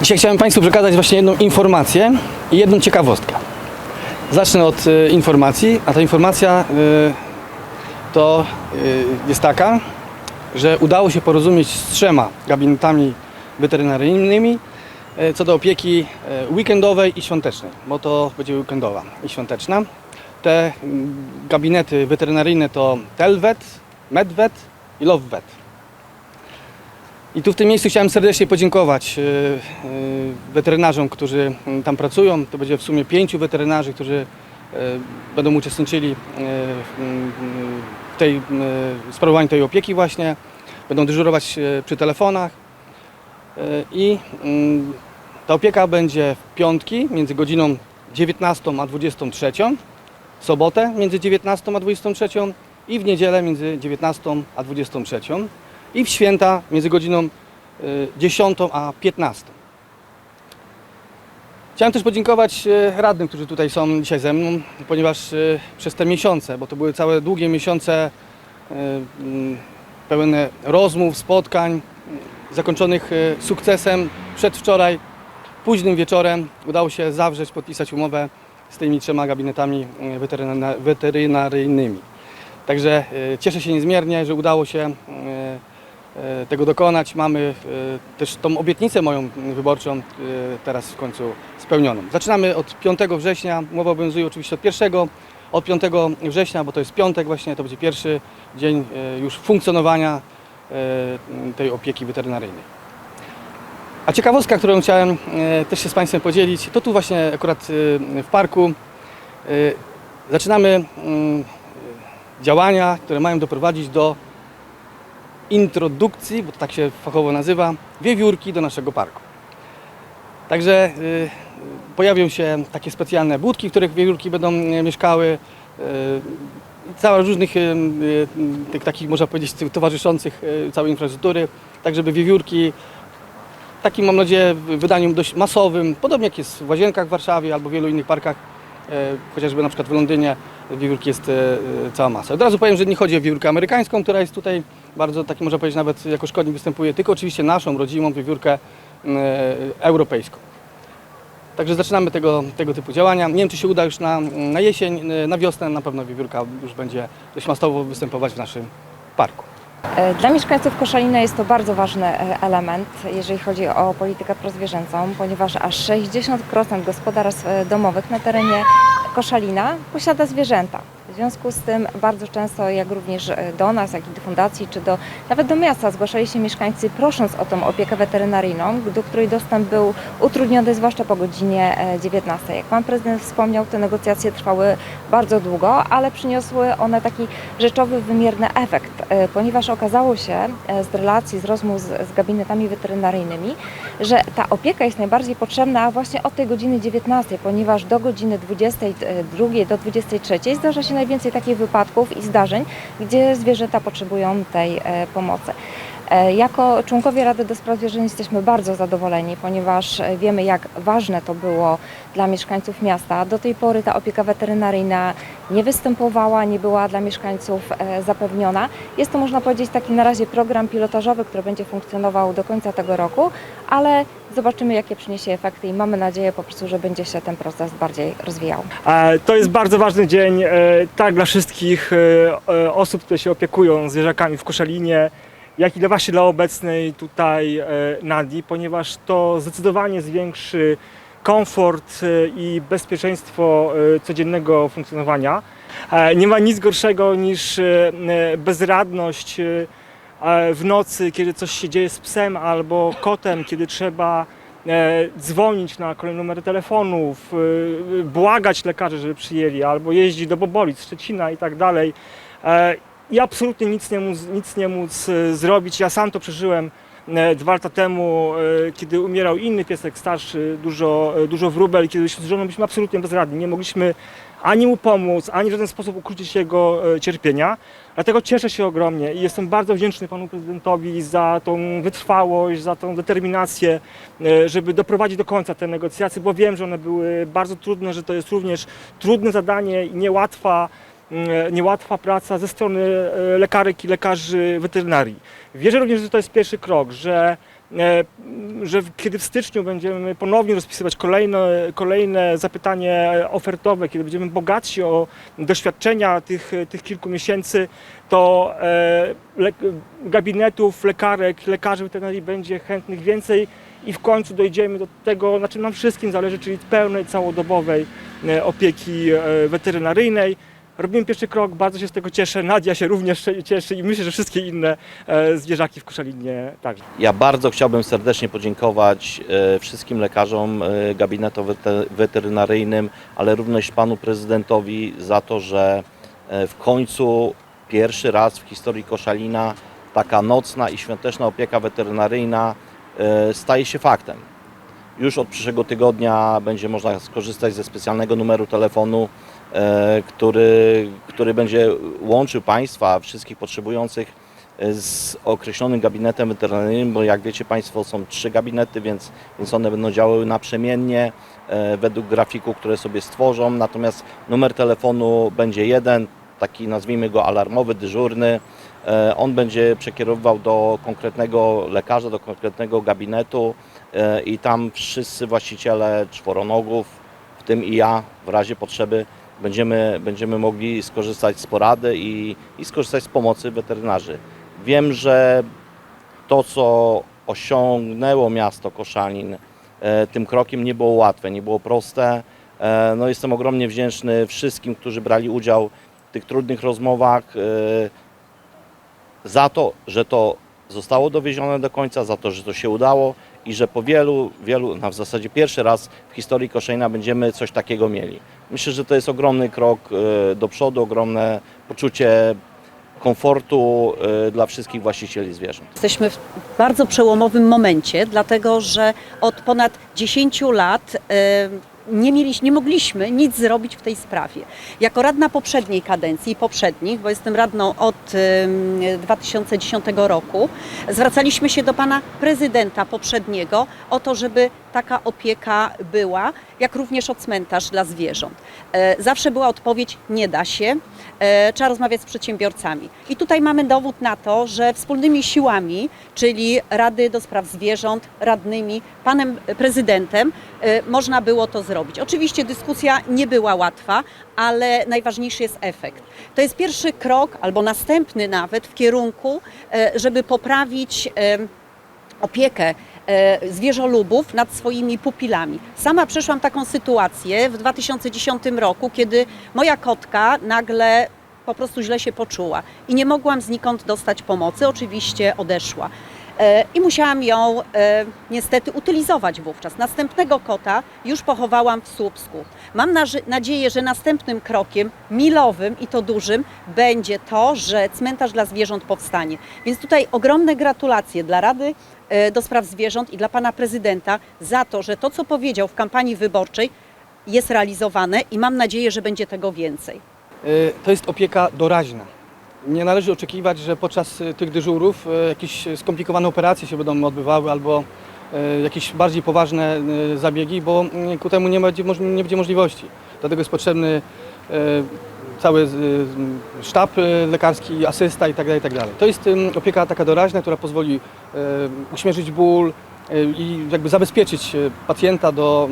Dzisiaj chciałem Państwu przekazać właśnie jedną informację i jedną ciekawostkę. Zacznę od e, informacji, a ta informacja e, to e, jest taka, że udało się porozumieć z trzema gabinetami weterynaryjnymi e, co do opieki e, weekendowej i świątecznej, bo to będzie weekendowa i świąteczna. Te mm, gabinety weterynaryjne to Telvet, Medvet i LoveVet. I tu w tym miejscu chciałem serdecznie podziękować e, e, weterynarzom, którzy m, tam pracują. To będzie w sumie pięciu weterynarzy, którzy e, będą uczestniczyli w, w tej, m, sprawowaniu tej opieki właśnie. Będą dyżurować przy telefonach. I mm, ta opieka będzie w piątki między godziną 19 a 23, w sobotę między 19 a 23 i w niedzielę między 19 a 23 i w święta między godziną y, 10 a 15. Chciałem też podziękować y, radnym, którzy tutaj są dzisiaj ze mną, ponieważ y, przez te miesiące, bo to były całe długie miesiące y, pełne rozmów, spotkań, y, zakończonych y, sukcesem przedwczoraj, późnym wieczorem udało się zawrzeć, podpisać umowę z tymi trzema gabinetami y, weteryna- weterynaryjnymi. Także y, cieszę się niezmiernie, że udało się y, y, tego dokonać. Mamy y, też tą obietnicę moją wyborczą y, teraz w końcu spełnioną. Zaczynamy od 5 września. Umowa obowiązuje oczywiście od 1. Od 5 września, bo to jest piątek właśnie, to będzie pierwszy dzień już funkcjonowania tej opieki weterynaryjnej. A ciekawostka, którą chciałem e, też się z Państwem podzielić, to tu właśnie akurat e, w parku e, zaczynamy mm, e, działania, które mają doprowadzić do introdukcji, bo tak się fachowo nazywa, wiewiórki do naszego parku. Także e, pojawią się takie specjalne budki, w których wiewiórki będą e, mieszkały. e, Cała różnych e, e, tych takich, można powiedzieć, towarzyszących e, całej infrastruktury, tak żeby wiewiórki takim mam nadzieję w wydaniu dość masowym, podobnie jak jest w Łazienkach w Warszawie albo w wielu innych parkach, e, chociażby na przykład w Londynie wiewiórki jest e, e, cała masa. Od razu powiem, że nie chodzi o wiewiórkę amerykańską, która jest tutaj bardzo, taki można powiedzieć, nawet jako szkodnik występuje, tylko oczywiście naszą rodzimą wiewiórkę e, europejską. Także zaczynamy tego, tego typu działania. Nie wiem, czy się uda już na, na jesień, e, na wiosnę na pewno wiewiórka już będzie dość masowo występować w naszym parku. E, Dla mieszkańców Koszalina jest to bardzo ważny element, jeżeli chodzi o politykę prozwierzęcą, ponieważ aż 60% gospodarstw domowych na terenie Koszalina posiada zwierzęta. W związku z tym bardzo często, jak również e, do nas, jak i do fundacji, czy do, nawet do miasta zgłaszali się mieszkańcy prosząc o tą opiekę weterynaryjną, do której dostęp był utrudniony, zwłaszcza po godzinie e, 19. Jak Pan Prezydent wspomniał, te negocjacje trwały bardzo długo, ale przyniosły one taki rzeczowy, wymierny efekt, e, ponieważ okazało się e, z relacji, z rozmów z, z gabinetami weterynaryjnymi, że ta opieka jest najbardziej potrzebna właśnie od tej godziny 19, ponieważ do godziny 22 do 23 zdarza się najwięcej takich wypadków i zdarzeń, gdzie zwierzęta potrzebują tej e, pomocy. E, Jako członkowie Rady do Spraw Zwierząt jesteśmy bardzo zadowoleni, ponieważ e, wiemy, jak ważne to było dla mieszkańców miasta. Do tej pory ta opieka weterynaryjna nie występowała, nie była dla mieszkańców e, zapewniona. Jest to, można powiedzieć, taki na razie program pilotażowy, który będzie funkcjonował do końca tego roku, ale zobaczymy, jakie przyniesie efekty i mamy nadzieję po prostu, że będzie się ten proces bardziej rozwijał. To jest bardzo ważny dzień, tak dla wszystkich osób, które się opiekują zwierzakami w Koszalinie, jak i dla właśnie dla obecnej tutaj e, Nadi, ponieważ to zdecydowanie zwiększy komfort e, i bezpieczeństwo e, codziennego funkcjonowania. Nie ma nic gorszego niż bezradność w nocy, kiedy coś się dzieje z psem albo kotem, kiedy trzeba dzwonić na kolejne numery telefonów, błagać lekarzy, żeby przyjęli, albo jeździć do Bobolic, Szczecina i tak dalej. I absolutnie nic nie móc, nic nie móc e, zrobić. Ja sam to przeżyłem e, dwa lata temu, e, kiedy umierał inny piesek starszy, dużo, dużo wróbel, kiedy z żoną byliśmy absolutnie bezradni. Nie mogliśmy ani mu pomóc, ani w żaden sposób ukrócić jego cierpienia. Dlatego cieszę się ogromnie i jestem bardzo wdzięczny panu prezydentowi za tą wytrwałość, za tą determinację, żeby doprowadzić do końca te negocjacje, bo wiem, że one były bardzo trudne, że to jest również trudne zadanie i niełatwa, niełatwa praca ze strony e, lekarek i lekarzy weterynarii. Wierzę również, że to jest pierwszy krok, że e, że kiedy w styczniu będziemy ponownie rozpisywać kolejne, kolejne zapytanie ofertowe, kiedy będziemy bogatsi o doświadczenia tych, tych kilku miesięcy, to e, le, gabinetów, lekarek, lekarzy weterynarii będzie chętnych więcej i w końcu dojdziemy do tego, na czym nam wszystkim zależy, czyli pełnej, całodobowej opieki weterynaryjnej. Robimy pierwszy krok, bardzo się z tego cieszę. Nadia się również cieszy i myślę, że wszystkie inne e, zwierzaki w Koszalinie także. Ja bardzo chciałbym serdecznie podziękować e, wszystkim lekarzom e, gabinetu wete- weterynaryjnym, ale również panu prezydentowi za to, że w końcu pierwszy raz w historii Koszalina taka nocna i świąteczna opieka weterynaryjna staje się faktem. Już od przyszłego tygodnia będzie można skorzystać ze specjalnego numeru telefonu, który, który będzie łączył Państwa, wszystkich potrzebujących e, z określonym gabinetem weterynaryjnym, bo jak wiecie Państwo są trzy gabinety, więc, więc one będą działały naprzemiennie e, według grafiku, które sobie stworzą. Natomiast numer telefonu będzie jeden, taki nazwijmy go alarmowy, dyżurny. E, On będzie przekierowywał do konkretnego lekarza, do konkretnego gabinetu e, i tam wszyscy właściciele czworonogów, w tym i ja, w razie potrzeby będziemy, będziemy mogli skorzystać z porady i, i skorzystać z pomocy weterynarzy. Wiem, że to, co osiągnęło miasto Koszalin, e, tym krokiem nie było łatwe, nie było proste. E, No, jestem ogromnie wdzięczny wszystkim, którzy brali udział w tych trudnych rozmowach e, za to, że to zostało dowiezione do końca, za to, że to się udało i że po wielu, wielu, na w zasadzie pierwszy raz w historii Koszalina będziemy coś takiego mieli. Myślę, że to jest ogromny krok e, do przodu, ogromne poczucie komfortu e, dla wszystkich właścicieli zwierząt. Jesteśmy w bardzo przełomowym momencie, dlatego że od ponad 10 lat e, nie, mieliśmy, nie mogliśmy nic zrobić w tej sprawie. Jako radna poprzedniej kadencji i poprzednich, bo jestem radną od em, 2010 roku, zwracaliśmy się do pana prezydenta poprzedniego o to, żeby taka opieka była, jak również o cmentarz dla zwierząt. E, Zawsze była odpowiedź nie da się, e, trzeba rozmawiać z przedsiębiorcami. I tutaj mamy dowód na to, że wspólnymi siłami, czyli Rady do Spraw Zwierząt, radnymi, panem prezydentem, e, można było to zrobić. Oczywiście dyskusja nie była łatwa, ale najważniejszy jest efekt. To jest pierwszy krok, albo następny nawet w kierunku, żeby poprawić opiekę zwierzolubów nad swoimi pupilami. Sama przeszłam taką sytuację w 2010 roku, kiedy moja kotka nagle po prostu źle się poczuła i nie mogłam znikąd dostać pomocy. Oczywiście odeszła. E, I musiałam ją e, niestety utylizować wówczas. Następnego kota już pochowałam w Słupsku. Mam nadzieję, że następnym krokiem, milowym i to dużym, będzie to, że cmentarz dla zwierząt powstanie. Więc tutaj ogromne gratulacje dla Rady e, do Spraw Zwierząt i dla Pana Prezydenta za to, że to, co powiedział w kampanii wyborczej, jest realizowane i mam nadzieję, że będzie tego więcej. To jest opieka doraźna. Nie należy oczekiwać, że podczas y, tych dyżurów y, jakieś skomplikowane operacje się będą odbywały albo y, jakieś bardziej poważne zabiegi, bo y, ku temu nie będzie, nie będzie możliwości. Dlatego jest potrzebny cały sztab lekarski, asysta itd. itd. To jest opieka taka doraźna, która pozwoli uśmierzyć ból i jakby zabezpieczyć pacjenta do,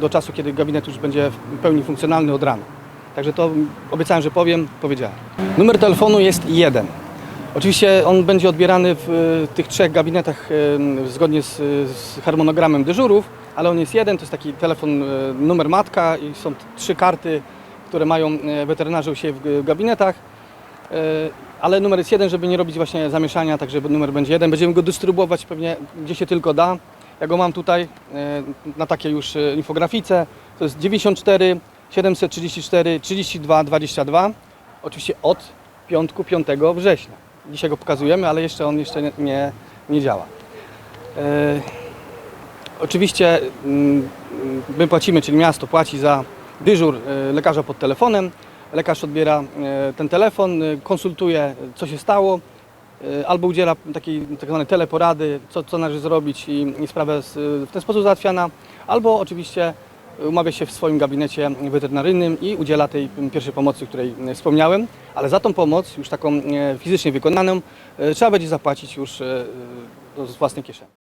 do czasu, kiedy gabinet już będzie w pełni funkcjonalny od rana. Także to obiecałem, że powiem, powiedziałem. Numer telefonu jest jeden. Oczywiście on będzie odbierany w tych trzech gabinetach zgodnie z, z harmonogramem dyżurów, ale on jest jeden, to jest taki telefon, e, numer matka i są trzy karty, które mają e, weterynarze u siebie w gabinetach. E, Ale numer jest jeden, żeby nie robić właśnie zamieszania, także numer będzie jeden. Będziemy go dystrybuować pewnie gdzie się tylko da. Ja go mam tutaj na takiej już infografice. To jest 94 734 32 22. Oczywiście od piątku 5 września. Dzisiaj go pokazujemy, ale jeszcze on jeszcze nie, nie, nie działa. E, oczywiście mm, my płacimy, czyli miasto płaci za dyżur e, lekarza pod telefonem. Lekarz odbiera e, ten telefon, konsultuje co się stało, albo udziela takiej tak zwanej teleporady, co, co należy zrobić i, i e, w ten sposób załatwiana, albo oczywiście umawia się w swoim gabinecie weterynaryjnym i udziela tej pierwszej pomocy, o której e, wspomniałem, ale za tą pomoc, już taką e, fizycznie wykonaną, e, trzeba będzie zapłacić już z własnej kieszeni.